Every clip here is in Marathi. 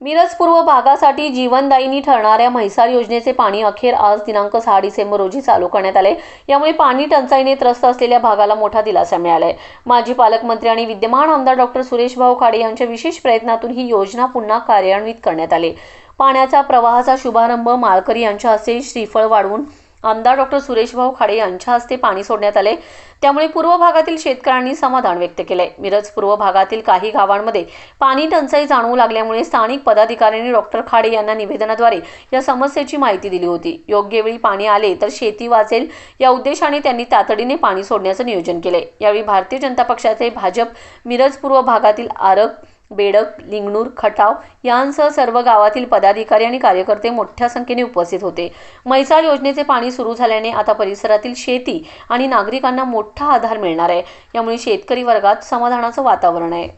मिरज पूर्व भागासाठी जीवनदायिनी ठरणाऱ्या म्हैसाळ योजनेचे पाणी अखेर आज दिनांक सहा डिसेंबर रोजी चालू करण्यात आले. यामुळे पाणी टंचाईने त्रस्त असलेल्या भागाला मोठा दिलासा मिळालाय. माजी पालकमंत्री आणि विद्यमान आमदार डॉक्टर सुरेश भाऊ खाडे यांच्या विशेष प्रयत्नातून ही योजना पुन्हा कार्यान्वित करण्यात आली. पाण्याचा प्रवाहाचा शुभारंभ माळकरी यांच्या हस्ते श्रीफळ वाढवून आमदार डॉक्टर सुरेशभाऊ खाडे यांच्या हस्ते पाणी सोडण्यात आले. त्यामुळे पूर्व भागातील शेतकऱ्यांनी समाधान व्यक्त केलंय. मिरज पूर्व भागातील काही गावांमध्ये पाणी टंचाई जाणवू लागल्यामुळे स्थानिक पदाधिकाऱ्यांनी डॉक्टर खाडे यांना निवेदनाद्वारे या समस्येची माहिती दिली होती. योग्य वेळी पाणी आले तर शेती वाचेल या उद्देशाने त्यांनी तातडीने पाणी सोडण्याचं नियोजन केले यावेळी भारतीय जनता पक्षाचे भाजप मिरज पूर्व भागातील आरग बेडक लिंगणूर खटाव यांसह सर्व गावातील पदाधिकारी आणि कार्यकर्ते मोठ्या संख्येने उपस्थित होते. म्हैसाळ योजनेचे पाणी सुरू झाल्याने आता परिसरातील शेती आणि नागरिकांना मोठा आधार मिळणार आहे. यामुळे शेतकरी वर्गात समाधानाचं वातावरण आहे.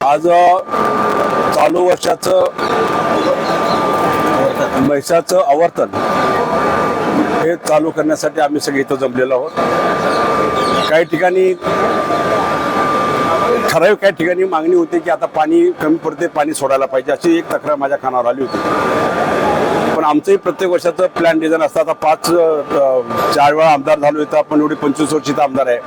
आज चालू वर्षाचं म्हैसाचं आवर्तन हे चालू करण्यासाठी आम्ही सगळे इथं जमलेलो आहोत. काही ठिकाणी ठराविक काही ठिकाणी मागणी होती की आता पाणी कमी पडते पाणी सोडायला पाहिजे अशी एक तक्रार माझ्या कानावर आली होती. पण आमचंही प्रत्येक वर्षाचं प्लॅन डिझाईन असतं. आता पाच चार वेळा आमदार झालो इथं. आपण एवढे पंचवीस वर्षीचा आमदार आहे.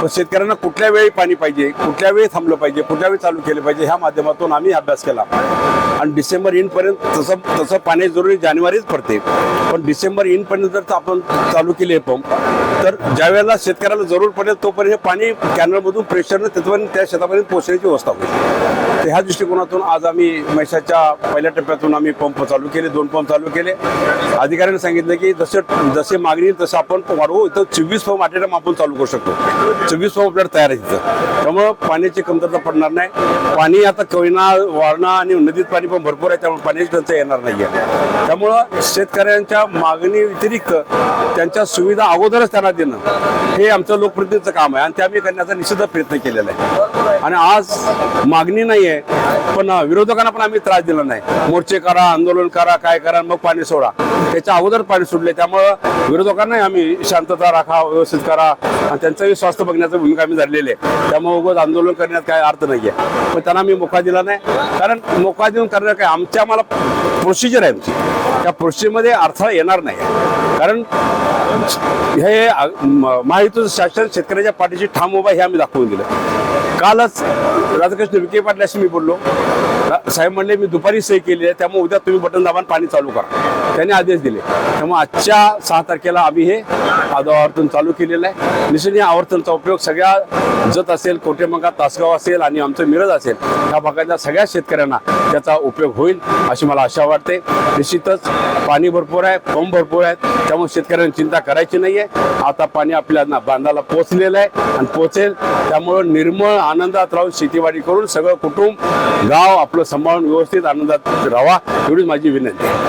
पण शेतकऱ्यांना कुठल्या वेळी पाणी पाहिजे? कुठल्या वेळी थांबलं पाहिजे? कुठल्या वेळी चालू केलं पाहिजे? ह्या माध्यमातून आम्ही अभ्यास केला. आणि डिसेंबर इनपर्यंत तसं तसं पाणी जरुरी जानेवारीच पडते. पण डिसेंबर इनपर्यंत जर आपण चालू केले पंप तर ज्या वेळेला शेतकऱ्याला जरूर पडेल तोपर्यंत हे पाणी कॅनलमधून प्रेशरनं तिथपर्यंत त्या शेतापर्यंत पोहोचण्याची व्यवस्था होईल. तर ह्या दृष्टिकोनातून आज आम्ही मैशाच्या पहिल्या टप्प्यातून आम्ही पंप चालू केले दोन पंप चालू केले. अधिकाऱ्यांनी सांगितलं की जसे जसे मागणी तसं आपण वाढवू. तर चोवीस पंप आठ आपण चालू करू शकतो. चोवीस पंप आपल्याला तयार आहे तिथं त्यामुळं पाण्याची कमतरता पडणार नाही. पाणी आता कोयना वारणा आणि नदीत पाणी पण भरपूर आहे. त्यामुळे पाण्याची टंचाई येणार नाही आहे त्यामुळं शेतकऱ्यांच्या मागणी व्यतिरिक्त त्यांच्या सुविधा अगोदरच त्यांना देणं हे आमचं लोकप्रतिनिधीचं काम आहे. आणि ते आम्ही करण्याचा निश्चित प्रयत्न केलेला आहे. आणि आज मागणी नाही आहे पण विरोधकांना पण आम्ही त्रास दिला नाही. मोर्चे करा आंदोलन करा काय करा मग पाणी सोडा. त्याच्या अगोदर पाणी सोडले त्यामुळं विरोधकांनाही आम्ही शांतता राखा व्यवस्थित करा आणि त्यांचंही स्वास्थ्य बघण्याची भूमिका आम्ही धरलेली आहे. त्यामुळे उगाच आंदोलन करण्यात काय अर्थ नाही आहे पण त्यांना आम्ही मोका दिला नाही. कारण मोका देऊन करणार काय आमच्या आम्हाला प्रोसिजर आहे आमची. त्या प्रोसिजरमध्ये अडथळा येणार नाही. कारण हे अ, म- शासन शेतकऱ्याच्या पाठीशी ठाम उभा हे आम्ही दाखवून दिलं. कालच राधाकृष्ण विखे पाटल्याशी मी बोललो. साहेब म्हणले मी दुपारी सही केली आहे त्यामुळे उद्या तुम्ही बटन दाबान पाणी चालू करा. त्यांनी आदेश दिले. त्यामुळे आजच्या सहा तारखेला आम्ही हे आज आवर्तन चालू केलेलं आहे. निश्चित या आवर्तनचा उपयोग सगळ्या जत असेल कोटेमंगा तासगाव असेल आणि आमचं मिरज असेल या भागातल्या सगळ्या शेतकऱ्यांना त्याचा उपयोग होईल अशी मला आशा वाटते. निश्चितच पाणी भरपूर आहे पंप भरपूर आहेत. त्यामुळे शेतकऱ्यांनी चिंता करायची नाहीये. आता पाणी आपल्या ना- बांधाला पोचलेलं आहे आणि पोचेल त्यामुळं निर्मळ आनंदात राहून शेतीवाडी करून सगळं कुटुंब गाव आपलं सांभाळून व्यवस्थित आनंदात राहा एवढीच माझी विनंती आहे.